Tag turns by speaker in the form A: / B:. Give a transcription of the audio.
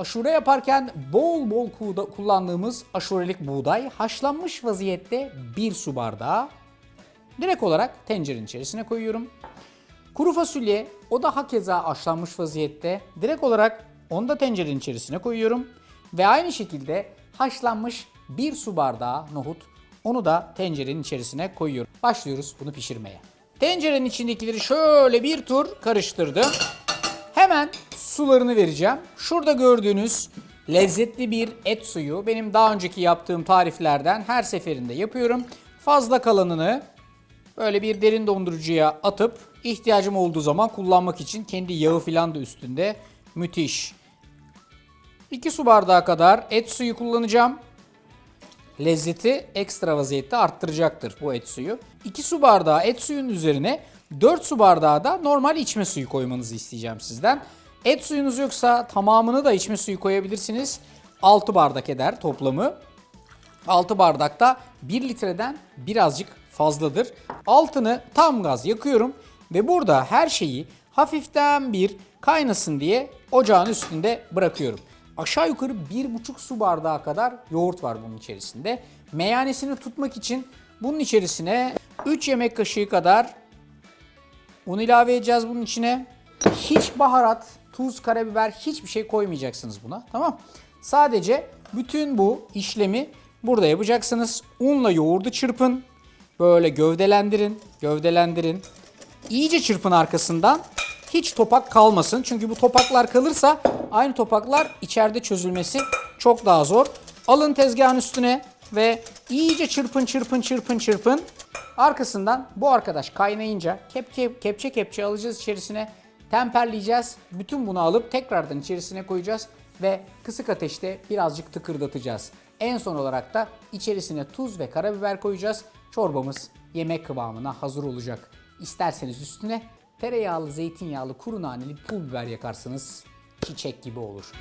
A: aşure yaparken bol bol kullandığımız aşurelik buğday haşlanmış vaziyette 1 su bardağı direkt olarak tencerenin içerisine koyuyorum. Kuru fasulye o da hakeza haşlanmış vaziyette direkt olarak onu da tencerenin içerisine koyuyorum. Ve aynı şekilde haşlanmış 1 su bardağı nohut onu da tencerenin içerisine koyuyorum. Başlıyoruz bunu pişirmeye. Tencerenin içindekileri şöyle bir tur karıştırdım. Hemen sularını vereceğim. Şurada gördüğünüz lezzetli bir et suyu. Benim daha önceki yaptığım tariflerden her seferinde yapıyorum. Fazla kalanını böyle bir derin dondurucuya atıp ihtiyacım olduğu zaman kullanmak için kendi yağı filan da üstünde. Müthiş. 2 su bardağı kadar et suyu kullanacağım. Lezzeti ekstra vaziyette arttıracaktır bu et suyu. 2 su bardağı et suyunun üzerine 4 su bardağı da normal içme suyu koymanızı isteyeceğim sizden. Et suyunuz yoksa tamamını da içme suyu koyabilirsiniz. 6 bardak eder toplamı. 6 bardakta 1 litreden birazcık fazladır. Altını tam gaz yakıyorum ve burada her şeyi hafiften bir kaynasın diye ocağın üstünde bırakıyorum. Aşağı yukarı 1,5 su bardağı kadar yoğurt var bunun içerisinde. Meyanesini tutmak için bunun içerisine 3 yemek kaşığı kadar un ilave edeceğiz bunun içine. Hiç baharat, tuz, karabiber hiçbir şey koymayacaksınız buna. Tamam? Sadece bütün bu işlemi burada yapacaksınız. Unla yoğurdu çırpın. Böyle gövdelendirin, gövdelendirin. İyice çırpın arkasından. Hiç topak kalmasın. Çünkü bu topaklar kalırsa aynı topaklar içeride çözülmesi çok daha zor. Alın tezgahın üstüne ve iyice çırpın çırpın çırpın çırpın. Arkasından bu arkadaş kaynayınca kepçe kepçe kepçe alacağız içerisine. Temperleyeceğiz. Bütün bunu alıp tekrardan içerisine koyacağız ve kısık ateşte birazcık tıkırdatacağız. En son olarak da içerisine tuz ve karabiber koyacağız. Çorbamız yemek kıvamına hazır olacak. İsterseniz üstüne tereyağlı, zeytinyağlı, kuru naneli pul biber yakarsınız. Çiçek gibi olur.